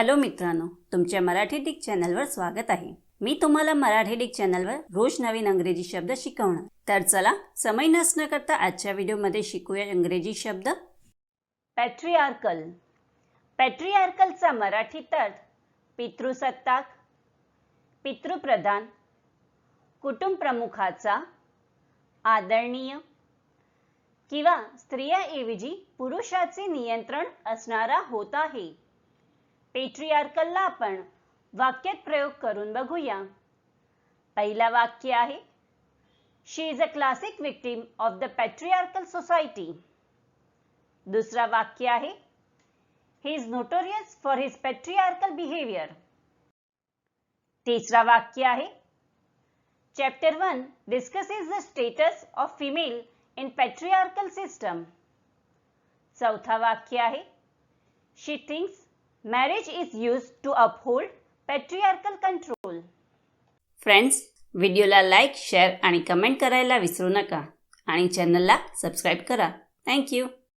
Hello मित्रांनो तुमच्या Marathi Dick चॅनलवर स्वागत आहे. मी तुम्हाला मराठी डिक चॅनलवर रोज नवीन अंग्रेजी शब्द शिकवणार. तर चला समय नसणं करता आजच्या व्हिडिओमध्ये शिकूया इंग्रजी शब्द. पॅट्रियार्कल. पॅट्रियार्कलचा मराठी अर्थ पितृसत्ताक पितृप्रधान कुटुंब प्रमुखाचा आदरणीय किंवा स्त्रियाऐवजी पुरुषाचे नियंत्रण असणारा होत आहे. पेट्रियार्कलला आपण वाक्यात प्रयोग करून बघूया. पहिला वाक्य आहे she is a classic victim of the patriarchal society दुसरा वाक्य आहे he is notorious for his patriarchal behaviour तिसरा वाक्य आहे chapter one discusses the status of female in patriarchal system चौथा वाक्य आहे she thinks marriage is use to uphold patriarchal control friends व्हिडिओला लाईक शेअर आणि कमेंट करायला विसरू नका. आणि चॅनलला सबस्क्राईब करा. थँक्यू